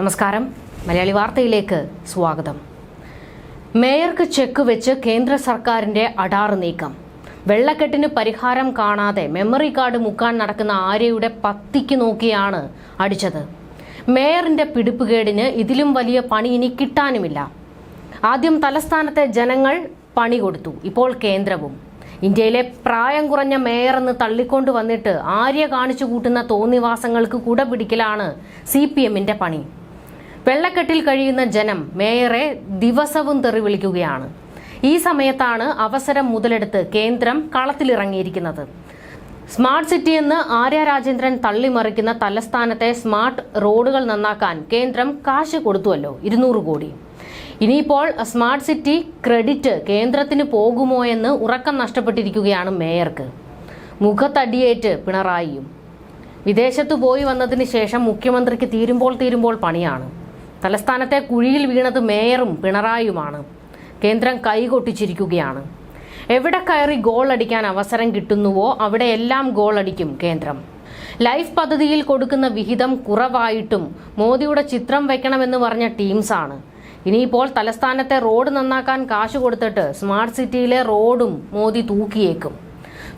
നമസ്കാരം. മലയാളി വാർത്തയിലേക്ക് സ്വാഗതം. മേയർക്ക് ചെക്ക് വെച്ച് കേന്ദ്ര സർക്കാരിന്റെ അടാർ നീക്കം. വെള്ളക്കെട്ടിന് പരിഹാരം കാണാതെ മെമ്മറി കാർഡ് മുക്കാൻ നടക്കുന്ന ആര്യയുടെ പത്തിക്ക് നോക്കിയാണ് അടിച്ചത്. മേയറിന്റെ പിടിപ്പുകേടിന് ഇതിലും വലിയ പണി ഇനി കിട്ടാനുമില്ല. ആദ്യം തലസ്ഥാനത്തെ ജനങ്ങൾ പണി കൊടുത്തു. ഇപ്പോൾ കേന്ദ്രവും. ഇന്ത്യയിലെ പ്രായം കുറഞ്ഞ മേയർ എന്ന് തള്ളിക്കൊണ്ടു വന്നിട്ട് ആര്യ കാണിച്ചു കൂട്ടുന്ന തോന്നിവാസങ്ങൾക്ക് കുട പിടിക്കലാണ് സി പി എമ്മിന്റെ പണി. വെള്ളക്കെട്ടിൽ കഴിയുന്ന ജനം മേയറെ ദിവസവും തെറി വിളിക്കുകയാണ്. ഈ സമയത്താണ് അവസരം മുതലെടുത്ത് കേന്ദ്രം കളത്തിലിറങ്ങിയിരിക്കുന്നത്. സ്മാർട്ട് സിറ്റി എന്ന് ആര്യ രാജേന്ദ്രൻ തള്ളിമറിക്കുന്ന തലസ്ഥാനത്തെ സ്മാർട്ട് റോഡുകൾ നന്നാക്കാൻ കേന്ദ്രം കാശ് കൊടുത്തുവല്ലോ ഇരുന്നൂറ് കോടി. ഇനിയിപ്പോൾ സ്മാർട്ട് സിറ്റി ക്രെഡിറ്റ് കേന്ദ്രത്തിന് പോകുമോ എന്ന് ഉറക്കം നഷ്ടപ്പെട്ടിരിക്കുകയാണ് മേയർക്ക്. മുഖത്തടിയേറ്റ് പിണറായിയും. വിദേശത്ത് പോയി വന്നതിന് ശേഷം മുഖ്യമന്ത്രിക്ക് തീരുമ്പോൾ തീരുമ്പോൾ പണിയാണ്. തലസ്ഥാനത്തെ കുഴിയിൽ വീണത് മേയറും പിണറായിയുമാണ്. കേന്ദ്രം കൈകൊട്ടിച്ചിരിക്കുകയാണ്. എവിടെ കയറി ഗോൾ അടിക്കാൻ അവസരം കിട്ടുന്നുവോ അവിടെ എല്ലാം ഗോൾ അടിക്കും കേന്ദ്രം. ലൈഫ് പദ്ധതിയിൽ കൊടുക്കുന്ന വിഹിതം കുറവായിട്ടും മോദിയുടെ ചിത്രം വെക്കണമെന്ന് പറഞ്ഞ ടീംസാണ്. ഇനിയിപ്പോൾ തലസ്ഥാനത്തെ റോഡ് നന്നാക്കാൻ കാശ് കൊടുത്തിട്ട് സ്മാർട്ട് സിറ്റിയിലെ റോഡും മോദി തൂക്കിയേക്കും.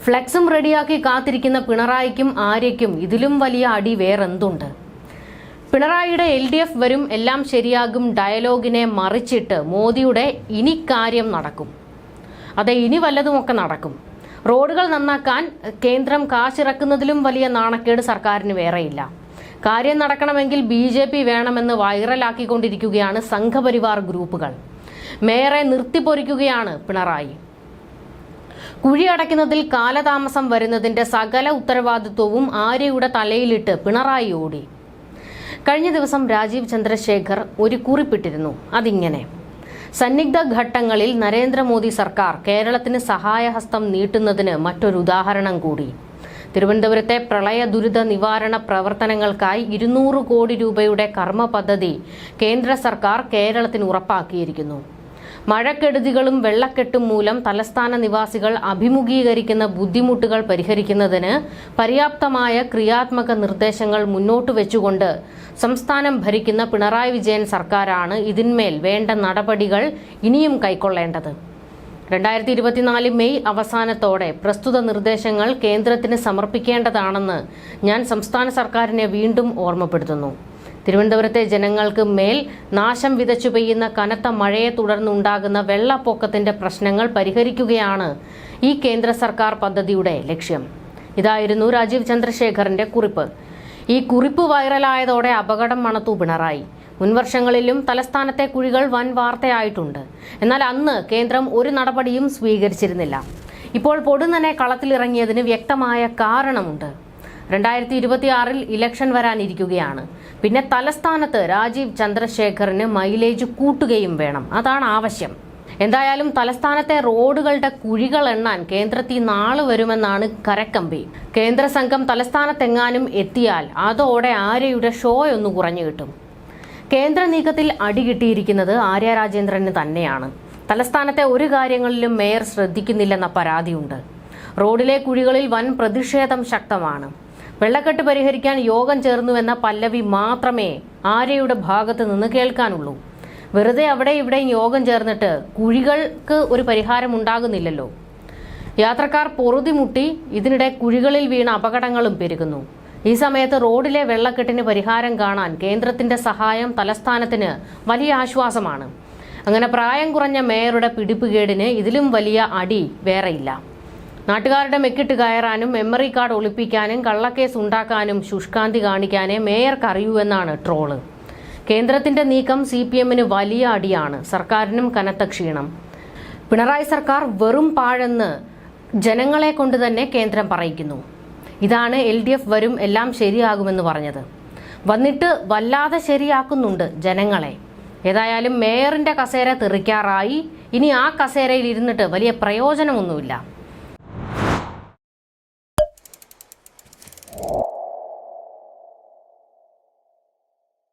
ഫ്ലെക്സും റെഡിയാക്കി കാത്തിരിക്കുന്ന പിണറായിക്കും ആര്യയ്ക്കും ഇതിലും വലിയ അടി വേറെന്തുണ്ട്? പിണറായിയുടെ എൽ ഡി എഫ് വരും എല്ലാം ശരിയാകും ഡയലോഗിനെ മറിച്ചിട്ട് മോദിയുടെ ഇനി കാര്യം നടക്കും. അതെ ഇനി വല്ലതുമൊക്കെ നടക്കും. റോഡുകൾ നന്നാക്കാൻ കേന്ദ്രം കാശിറക്കുന്നതിലും വലിയ നാണക്കേട് സർക്കാരിന് വേറെയില്ല. കാര്യം നടക്കണമെങ്കിൽ ബി ജെ പി വേണമെന്ന് വൈറലാക്കിക്കൊണ്ടിരിക്കുകയാണ് സംഘപരിവാർ ഗ്രൂപ്പുകൾ. മേയറെ നിർത്തിപ്പൊരിക്കുകയാണ് പിണറായി. കുഴി അടയ്ക്കുന്നതിൽ കാലതാമസം വരുന്നതിന്റെ സകല ഉത്തരവാദിത്വവും ആര്യയുടെ തലയിലിട്ട് പിണറായി ഓടി. കഴിഞ്ഞ ദിവസം രാജീവ് ചന്ദ്രശേഖർ ഒരു കുറിപ്പിട്ടിരുന്നു. അതിങ്ങനെ സന്നിഗ്ധ ഘട്ടങ്ങളിൽ നരേന്ദ്രമോദി സർക്കാർ കേരളത്തിന് സഹായഹസ്തം നീട്ടുന്നതിന് മറ്റൊരു ഉദാഹരണം കൂടി. തിരുവനന്തപുരത്തെ പ്രളയ ദുരിത നിവാരണ പ്രവർത്തനങ്ങൾക്കായി ഇരുന്നൂറ് കോടി രൂപയുടെ കർമ്മ പദ്ധതി കേന്ദ്ര സർക്കാർ കേരളത്തിന് ഉറപ്പാക്കിയിരിക്കുന്നു. മഴക്കെടുതികളും വെള്ളക്കെട്ടും മൂലം തലസ്ഥാന നിവാസികൾ അഭിമുഖീകരിക്കുന്ന ബുദ്ധിമുട്ടുകൾ പരിഹരിക്കുന്നതിന് പര്യാപ്തമായ ക്രിയാത്മക നിർദ്ദേശങ്ങൾ മുന്നോട്ട് വെച്ചുകൊണ്ട് സംസ്ഥാനം ഭരിക്കുന്ന പിണറായി വിജയൻ സർക്കാരാണ് ഇതിന്മേൽ വേണ്ട നടപടികൾ ഇനിയും കൈക്കൊള്ളേണ്ടത്. രണ്ടായിരത്തി ഇരുപത്തിനാല് മെയ് അവസാനത്തോടെ പ്രസ്തുത നിർദ്ദേശങ്ങൾ കേന്ദ്രത്തിന് സമർപ്പിക്കേണ്ടതാണെന്ന് ഞാൻ സംസ്ഥാന സർക്കാരിനെ വീണ്ടും ഓർമ്മപ്പെടുത്തുന്നു. തിരുവനന്തപുരത്തെ ജനങ്ങൾക്ക് മേൽ നാശം വിതച്ചു പെയ്യുന്ന കനത്ത മഴയെ തുടർന്നുണ്ടാകുന്ന വെള്ളപ്പൊക്കത്തിന്റെ പ്രശ്നങ്ങൾ പരിഹരിക്കുകയാണ് ഈ കേന്ദ്ര സർക്കാർ പദ്ധതിയുടെ ലക്ഷ്യം. ഇതായിരുന്നു രാജീവ് ചന്ദ്രശേഖറിന്റെ കുറിപ്പ്. ഈ കുറിപ്പ് വൈറലായതോടെ അപകടം മണത്തു പിണറായി. മുൻവർഷങ്ങളിലും തലസ്ഥാനത്തെ കുഴികൾ വൻ വാർത്തയായിട്ടുണ്ട്. എന്നാൽ അന്ന് കേന്ദ്രം ഒരു നടപടിയും സ്വീകരിച്ചിരുന്നില്ല. ഇപ്പോൾ പൊടുന്നനെ കളത്തിലിറങ്ങിയതിന് വ്യക്തമായ കാരണമുണ്ട്. രണ്ടായിരത്തി ഇരുപത്തിയാറിൽ ഇലക്ഷൻ വരാനിരിക്കുകയാണ്. പിന്നെ തലസ്ഥാനത്ത് രാജീവ് ചന്ദ്രശേഖറിന് മൈലേജ് കൂട്ടുകയും വേണം. അതാണ് ആവശ്യം. എന്തായാലും തലസ്ഥാനത്തെ റോഡുകളുടെ കുഴികൾ എണ്ണാൻ കേന്ദ്രത്തിൽ നാൾ വരുമെന്നാണ് കരക്കമ്പി. കേന്ദ്ര സംഘം തലസ്ഥാനത്തെങ്ങാനും എത്തിയാൽ അതോടെ ആര്യയുടെ ഷോ ഒന്ന് കുറഞ്ഞു കിട്ടും. കേന്ദ്ര നീക്കത്തിൽ അടികിട്ടിയിരിക്കുന്നത് ആര്യ രാജേന്ദ്രന് തന്നെയാണ്. തലസ്ഥാനത്തെ ഒരു കാര്യങ്ങളിലും മേയർ ശ്രദ്ധിക്കുന്നില്ലെന്ന പരാതിയുണ്ട്. റോഡിലെ കുഴികളിൽ വൻ പ്രതിഷേധം ശക്തമാണ്. വെള്ളക്കെട്ട് പരിഹരിക്കാൻ യോഗം ചേർന്നുവെന്ന പല്ലവി മാത്രമേ ആര്യയുടെ ഭാഗത്ത് നിന്ന് കേൾക്കാനുള്ളൂ. വെറുതെ അവിടെ ഇവിടെയും യോഗം ചേർന്നിട്ട് കുഴികൾക്ക് ഒരു പരിഹാരം ഉണ്ടാകുന്നില്ലല്ലോ. യാത്രക്കാർ പൊറുതിമുട്ടി ഇതിനിടെ കുഴികളിൽ വീണ അപകടങ്ങളും പെരുകുന്നു. ഈ സമയത്ത് റോഡിലെ വെള്ളക്കെട്ടിന് പരിഹാരം കാണാൻ കേന്ദ്രത്തിന്റെ സഹായം തലസ്ഥാനത്തിന് വലിയ ആശ്വാസമാണ്. അങ്ങനെ പ്രായം കുറഞ്ഞ മേയറുടെ പിടിപ്പുകേടിന് ഇതിലും വലിയ അടി വേറെയില്ല. നാട്ടുകാരുടെ മെക്കിട്ട് കയറാനും മെമ്മറി കാർഡ് ഒളിപ്പിക്കാനും കള്ളക്കേസ് ഉണ്ടാക്കാനും ശുഷ്കാന്തി കാണിക്കാനേ മേയർക്ക് അറിയൂ എന്നാണ് ട്രോൾ കേന്ദ്രത്തിന്റെ നീക്കം സി പി എമ്മിന് വലിയ അടിയാണ്. സർക്കാരിനും കനത്ത ക്ഷീണം. പിണറായി സർക്കാർ വെറും പാഴെന്ന് ജനങ്ങളെ കൊണ്ട് തന്നെ കേന്ദ്രം പറയിക്കുന്നു. ഇതാണ് എൽ ഡി എഫ് വരും എല്ലാം ശരിയാകുമെന്ന് പറഞ്ഞത്. വന്നിട്ട് വല്ലാതെ ശരിയാക്കുന്നുണ്ട് ജനങ്ങളെ. ഏതായാലും മേയറിന്റെ കസേര തെറിക്കാറായി. ഇനി ആ കസേരയിൽ ഇരുന്നിട്ട് വലിയ പ്രയോജനമൊന്നുമില്ല.